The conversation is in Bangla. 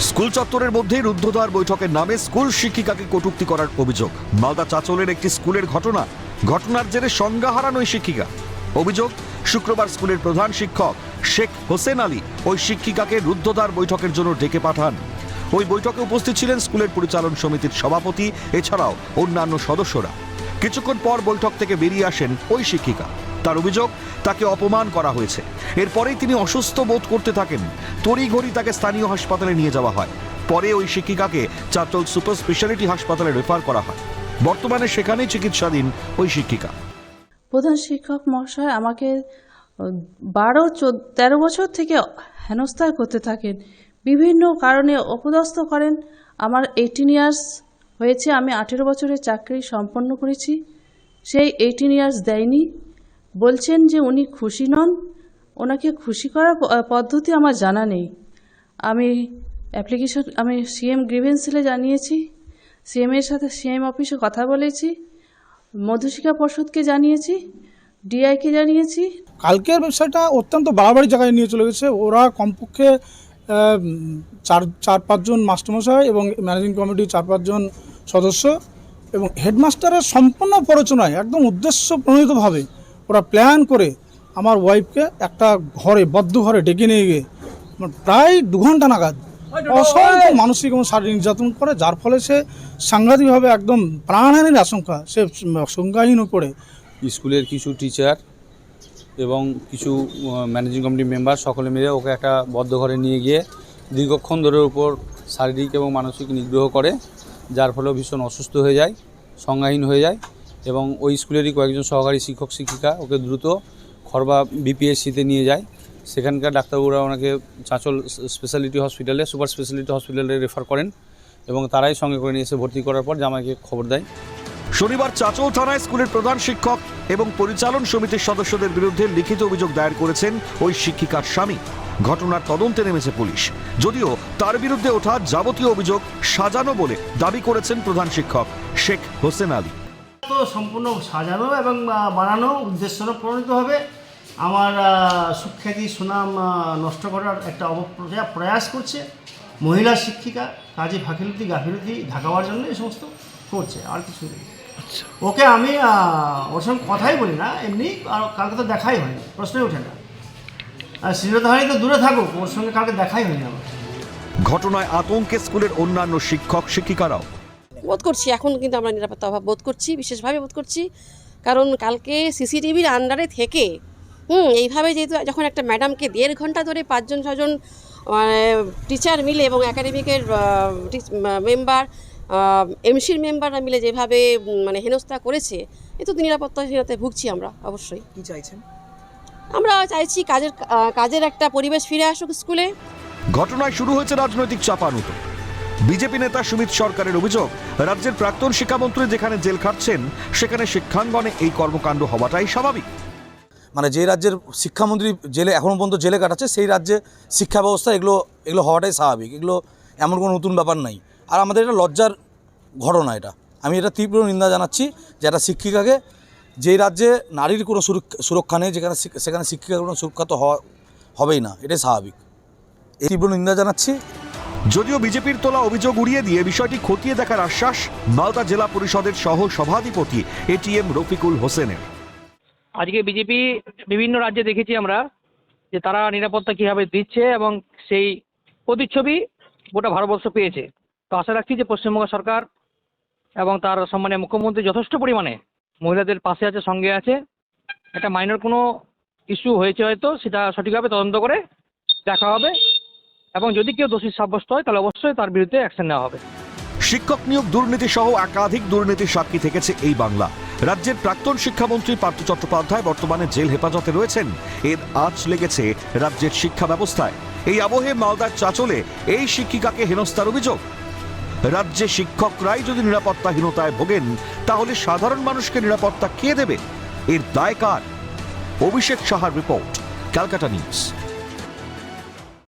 স্কুল চত্বরের মধ্যেই রুদ্ধদ্বার বৈঠকের নামে স্কুল শিক্ষিকাকে কটূক্তি করার অভিযোগ। মালদা চাচলের একটি স্কুলের ঘটনা। ঘটনার জেরে সংজ্ঞা হারানো ওই শিক্ষিকা। অভিযোগ, শুক্রবার স্কুলের প্রধান শিক্ষক শেখ হোসেন আলী ওই শিক্ষিকাকে রুদ্ধদ্বার বৈঠকের জন্য ডেকে পাঠান। ওই বৈঠকে উপস্থিত ছিলেন স্কুলের পরিচালন সমিতির সভাপতি, এছাড়াও অন্যান্য সদস্যরা। কিছুক্ষণ পর বৈঠক থেকে বেরিয়ে আসেন ওই শিক্ষিকা। তার অভিযোগ তাকে অপমান করা হয়েছে। এরপরেই তিনি অসুস্থ বোধ করতে থাকেন। তড়িঘড়ি তাকে স্থানীয় হাসপাতালে নিয়ে যাওয়া হয়। পরে ওই শিক্ষিকাকে চাচল সুপার স্পেশালিটি হাসপাতালে রেফার করা হয়। বর্তমানে সেখানেই চিকিৎসাধীন ওই শিক্ষিকা। প্রধান শিক্ষক মহাশয়, আমাকে বারো তেরো বছর থেকে হেনস্থা করতে থাকেন। বিভিন্ন কারণে অপদস্থ করেন। আমার এইটিন ইয়ার্স হয়েছে, আমি আঠেরো বছরের চাকরি সম্পন্ন করেছি। সেই এইটিন ইয়ার্স দেয়নি। বলছেন যে উনি খুশি নন। ওনাকে খুশি করার পদ্ধতি আমার জানা নেই। আমি অ্যাপ্লিকেশন আমি সিএম গ্রিভেন্সিলে জানিয়েছি। সিএম এর সাথে সিএম অফিসে কথা বলেছি। মধুশিকা পর্ষদকে জানিয়েছি। ডিআইকে জানিয়েছি। কালকের ব্যবসাটা অত্যন্ত বাড়াবাড়ি জায়গায় নিয়ে চলে গেছে। ওরা কমপক্ষে চার চার, পাঁচজন মাস্টারমশাই এবং ম্যানেজিং কমিটির চার, পাঁচজন সদস্য এবং হেডমাস্টারের সম্পূর্ণ প্ররোচনায়, একদম উদ্দেশ্য প্রণীতভাবে ওরা প্ল্যান করে আমার ওয়াইফকে একটা ঘরে বদ্ধ ঘরে ডেকে নিয়ে গিয়ে প্রায় দু ঘণ্টা নাগাদ অসংখ্য মানসিক এবং শারীরিক নির্যাতন করে যার ফলে সে সাংঘাতিকভাবে একদম প্রাণহানির আশঙ্কা সে সংজ্ঞাহীন পড়ে স্কুলের কিছু টিচার এবং কিছু ম্যানেজিং কমিটি মেম্বার সকলে মিলে ওকে একটা বদ্ধ ঘরে নিয়ে গিয়ে দীর্ঘক্ষণ ধরে উপর শারীরিক এবং মানসিক নিগ্রহ করে যার ফলে ভীষণ অসুস্থ হয়ে যায় সংজ্ঞাহীন হয়ে যায়। এবং ওই স্কুলেরই কয়েকজন সহকারী শিক্ষক, শিক্ষিকা ওকে দ্রুত খরবা বিপিএসসিতে নিয়ে যায়। সেখানকার ডাক্তারবাবুরা ওনাকে চাঁচল স্পেশালিটি হসপিটালে, সুপার স্পেশালিটি হসপিটালে রেফার করেন এবং তারাই সঙ্গে করে নিয়ে এসে ভর্তি করার পর জামাইকে খবর দেয়। শনিবার চাচল থানায় স্কুলের প্রধান শিক্ষক এবং পরিচালন সমিতির সদস্যদের বিরুদ্ধে লিখিত অভিযোগ দায়ের করেছেন ওই শিক্ষিকার স্বামী। ঘটনার তদন্তে নেমেছে পুলিশ। যদিও তার বিরুদ্ধে ওঠা যাবতীয় অভিযোগ সাজানো বলে দাবি করেছেন প্রধান শিক্ষক শেখ হোসেন আলী। তো সম্পূর্ণ সাজানো এবং বানানো উদ্দেশ্য প্রণীত হবে। আমার সুখ্যাতি সুনাম নষ্ট করার একটা অপপ্রয়া- প্রয়াস করছে মহিলা শিক্ষিকা কাজী ফাঁকিলতি গাফিলতি ঢাকাবার জন্য এই সমস্ত করছে আর কিছু নেই। ওকে আমি ওর সঙ্গে কথাই বলি না এমনি আর কালকে তো দেখাই হয়নি প্রশ্নই ওঠে না। আর শ্রীরধারী তো দূরে থাকুক ওর সঙ্গে কালকে দেখাই হয়নি আমার। ঘটনায় আতঙ্কে স্কুলের অন্যান্য শিক্ষক শিক্ষিকারাও বোধ করছি এখন কিন্তু আমরা নিরাপত্তা অভাব বোধ করছি বিশেষভাবে বোধ করছি। কারণ কালকে সিসিটিভির আন্ডারে থেকে হুম এইভাবে যেহেতু যখন একটা ম্যাডামকে দেড় ঘণ্টা ধরে পাঁচজন ছজন টিচার মিলে এবং একাডেমিকের মেম্বার এমসির মেম্বাররা মিলে যেভাবে মানে হেনস্থা করেছে এ তো নিরাপত্তাহীনতায় ভুগছি আমরা অবশ্যই। কি চাইছেন? আমরা চাইছি কাজের কাজের একটা পরিবেশ ফিরে আসুক স্কুলে। ঘটনায় শুরু হয়েছে রাজনৈতিক চাপানুতো বিজেপি নেতা সুমিত সরকারের অভিযোগ, রাজ্যের প্রাক্তন শিক্ষামন্ত্রী যেখানে জেল খাটছেন, সেখানে শিক্ষাঙ্গনে এই কর্মকাণ্ড হওয়াটাই স্বাভাবিক। মানে যে রাজ্যের শিক্ষামন্ত্রী জেলে এখনও পর্যন্ত জেলে কাটাচ্ছে, সেই রাজ্যে শিক্ষা ব্যবস্থা এগুলো এগুলো হওয়াটাই স্বাভাবিক। এগুলো এমন কোনো নতুন ব্যাপার নাই। আর আমাদের এটা লজ্জার ঘটনা এটা। আমি এটা তীব্র নিন্দা জানাচ্ছি যে একটা শিক্ষিকাকে যেই রাজ্যে নারীর কোনো সুরক্ষা নেই, যেখানে সেখানে শিক্ষিকার কোনো সুরক্ষা তো হবেই না। এটাই স্বাভাবিক। এই তীব্র নিন্দা জানাচ্ছি। যদিও বিজেপির তোলা অভিযোগ উড়িয়ে দিয়ে বিষয়টি খতিয়ে দেখার আশ্বাস, মালদা জেলা পরিষদের সহ সভাধিপতি এটিএম রফিকুল হোসেনের। আজকে বিজেপি বিভিন্ন রাজ্যে দেখেছি আমরা যে তারা নিরাপত্তা কীভাবে দিচ্ছে এবং সেই প্রতিচ্ছবি গোটা ভারতবর্ষ পেয়েছে। তো আশা রাখছি যে পশ্চিমবঙ্গ সরকার এবং তার সম্মানে মুখ্যমন্ত্রী যথেষ্ট পরিমাণে মহিলাদের পাশে আছে, সঙ্গে আছে। একটা মাইনর কোনো ইস্যু হয়েছে হয়তো, সেটা সঠিকভাবে তদন্ত করে দেখা হবে। এবং যদি কেউ দোষী সাব্যস্ত হয়, তাহলে অবশ্যই তার বিরুদ্ধে অ্যাকশন নেওয়া হবে। শিক্ষক নিয়োগ দুর্নীতি সহ একাধিক দুর্নীতির সাক্ষী থেকেছে এই বাংলা। রাজ্যের প্রাক্তন শিক্ষামন্ত্রী পার্থ চট্টোপাধ্যায় বর্তমানে জেল হেফাজতে রয়েছেন। এর আঁচ লেগেছে রাজ্যের শিক্ষা ব্যবস্থায়। এই আবহে মালদার চাচলে এই শিক্ষিকাকে হেনস্থার অভিযোগ। রাজ্যে শিক্ষকরাই যদি নিরাপত্তাহীনতায় ভোগেন, তাহলে সাধারণ মানুষকে নিরাপত্তা কে দেবে? এর দায় কার? অভিষেক সাহার রিপোর্ট, ক্যালকাটা নিউজ।